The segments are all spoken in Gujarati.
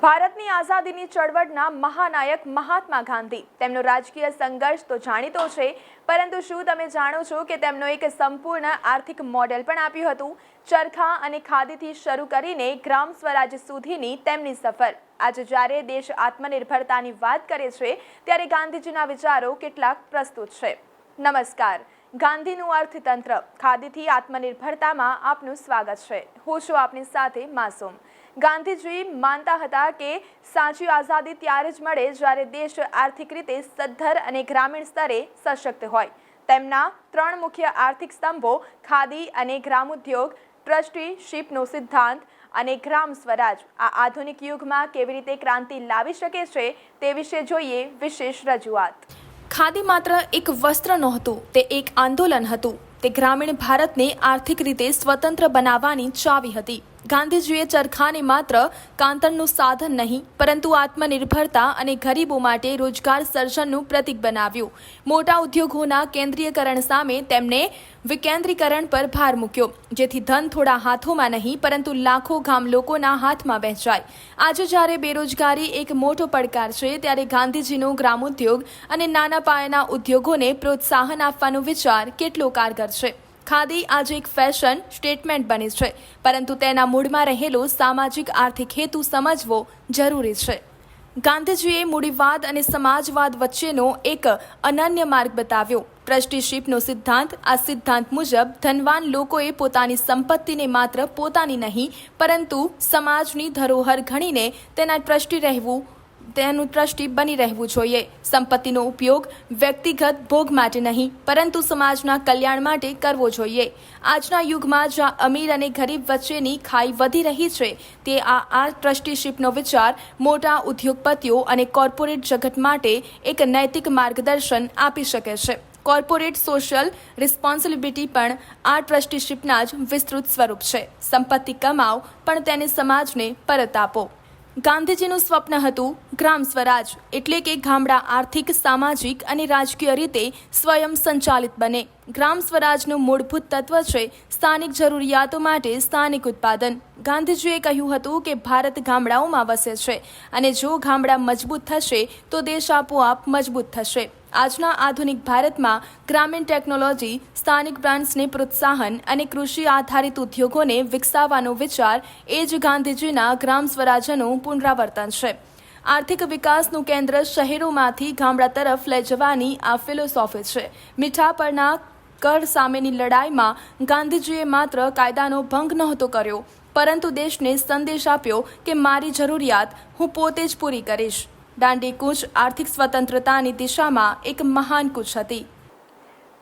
ભારતની આઝાદીની ચળવળના મહાનાયક મહાત્મા ગાંધી. તેમનો રાજકીય સંઘર્ષ તો જાણીતો છે, પરંતુ શું તમે જાણો છો કે તેમનો એક સંપૂર્ણ આર્થિક મોડેલ પણ આપ્યું હતું? ચરખા અને ખાદીથી શરૂ કરીને ગ્રામ સ્વરાજ સુધીની તેમની સફર. આજે જ્યારે દેશ આત્મનિર્ભરતાની વાત કરે છે, ત્યારે ગાંધીજીના વિચારો કેટલાક પ્રસ્તુત છે. નમસ્કાર. ગાંધીનું અર્થતંત્ર, ખાદીથી આત્મનિર્ભરતામાં આપનું સ્વાગત છે. હું છું આપની સાથે માસૂમ. ગાંધીજી માનતા હતા કે સાચી આઝાદી ત્યારે જ મળે જ્યારે દેશ આર્થિક રીતે સદ્ધર અને ગ્રામીણ સ્તરે સશક્ત હોય. તેમના ત્રણ મુખ્ય આર્થિક સ્તંભો ખાદી અને ગ્રામોદ્યોગ, ટ્રસ્ટીશીપનો સિદ્ધાંત અને ગ્રામ સ્વરાજ. આ આધુનિક યુગમાં કેવી રીતે ક્રાંતિ લાવી શકે છે તે વિશે જોઈએ વિશેષ રજૂઆત. ખાદી માત્ર એક વસ્ત્ર નહોતું, તે એક આંદોલન હતું. તે ગ્રામીણ ભારતને આર્થિક રીતે સ્વતંત્ર બનાવવાની ચાવી હતી. ગાંધીજીએ ચરખાને માત્ર કાંતણનું સાધન નહીં, પરંતુ આત્મનિર્ભરતા અને ગરીબો માટે રોજગાર સર્જનનું પ્રતીક બનાવ્યું. મોટા ઉદ્યોગોના કેન્દ્રીયકરણ સામે તેમણે વિકેન્દ્રીકરણ પર ભાર મૂક્યો, જેથી ધન થોડા હાથોમાં નહીં, પરંતુ લાખો ગામ લોકોના હાથમાં વહેંચાય. આજે જ્યારે બેરોજગારી એક મોટો પડકાર છે, ત્યારે ગાંધીજીનો ગ્રામોદ્યોગ અને નાના પાયાના ઉદ્યોગોને પ્રોત્સાહન આપવાનો વિચાર કેટલો કારગર છે? ખાદી આજે એક ફેશન સ્ટેટમેન્ટ બની છે. પરંતુ તેના મૂળમાં રહેલો સામાજિક આર્થિક હેતુ સમજવો જરૂરી છે. ગાંધીજીએ મૂડીવાદ અને સમાજવાદ વચ્ચેનો એક અનન્ય માર્ગ બતાવ્યો. ટ્રસ્ટીશીપનો સિદ્ધાંત, આ સિદ્ધાંત મુજબ ધનવાન લોકોએ પોતાની સંપત્તિને માત્ર પોતાની નહીં, પરંતુ સમાજની ધરોહર ગણીને તેના ટ્રસ્ટી રહેવું તેનું ટ્રસ્ટી બની રહેવું જોઈએ. સંપત્તિનો ઉપયોગ વ્યક્તિગત ભોગ માટે નહીં, પરંતુ સમાજના કલ્યાણ માટે કરવો જોઈએ. આજના યુગમાં જ્યાં અમીર અને ગરીબ વચ્ચેની ખાઈ વધી રહી છે, તે આ આ ટ્રસ્ટીશીપનો વિચાર મોટા ઉદ્યોગપતિઓ અને કોર્પોરેટ જગત માટે એક નૈતિક માર્ગદર્શન આપી શકે છે. કોર્પોરેટ સોશિયલ રિસ્પોન્સિબિલિટી પણ આ ટ્રસ્ટીશીપના જ વિસ્તૃત સ્વરૂપ છે. સંપત્તિ કમાઓ, પણ તેને સમાજને પરત આપો. ગાંધીજીનું સ્વપ્ન હતું ગ્રામ સ્વરાજ એટલે કે ગામડા આર્થિક, સામાજિક અને રાજકીય રીતે સ્વયં સંચાલિત બને. ગ્રામ સ્વરાજનું મૂળભૂત તત્વ છે સ્થાનિક જરૂરિયાતો માટે સ્થાનિક ઉત્પાદન. ગાંધીજીએ કહ્યું હતું કે ભારત ગામડાઓમાં વસે છે અને જો ગામડા મજબૂત થશે તો દેશ આપોઆપ મજબૂત થશે. આજના આધુનિક ભારતમાં ગ્રામીણ ટેકનોલોજી, સ્થાનિક બ્રાન્ડ્સને પ્રોત્સાહન અને કૃષિ આધારિત ઉદ્યોગોને વિકસાવવાનો વિચાર એ જ ગાંધીજીના ગ્રામ સ્વરાજનું પુનરાવર્તન છે. આર્થિક વિકાસનું કેન્દ્ર શહેરોમાંથી ગામડા તરફ લઈ જવાની આ ફિલોસોફી છે. મીઠા પરના કર સામેની લડાઈમાં ગાંધીજીએ માત્ર કાયદાનો ભંગ નહોતો કર્યો, પરંતુ દેશને સંદેશ આપ્યો કે મારી જરૂરિયાત હું પોતે જ પૂરી કરીશ. દાંડી કૂચ, આર્થિક સ્વતંત્રતાની દિશામાં એક મહાન કૂચ હતી.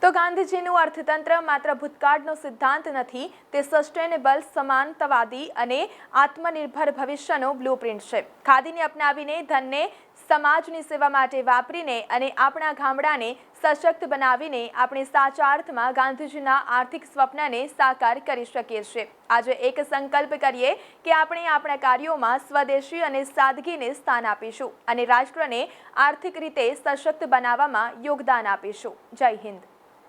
તો ગાંધીજીનું અર્થતંત્ર માત્ર ભૂતકાળનો સિદ્ધાંત નથી, તે સસ્ટેનેબલ સમાનતાવાદી અને આત્મનિર્ભર ભવિષ્યનો બ્લુપ્રિન્ટ છે. ખાદીને અપનાવીને ધનને સમાજની સેવા માટે વાપરીને અને આપણા ગામડાને સશક્ત બનાવીને આપણે સાચા અર્થમાં ગાંધીજીના આર્થિક સ્વપ્નને સાકાર કરી શકીએ છીએ. આજે એક સંકલ્પ કરીએ કે આપણે આપણા કાર્યોમાં સ્વદેશી અને સાદગીને સ્થાન આપીશું અને રાષ્ટ્રને આર્થિક રીતે સશક્ત બનાવવામાં યોગદાન આપીશું. જય હિન્દ.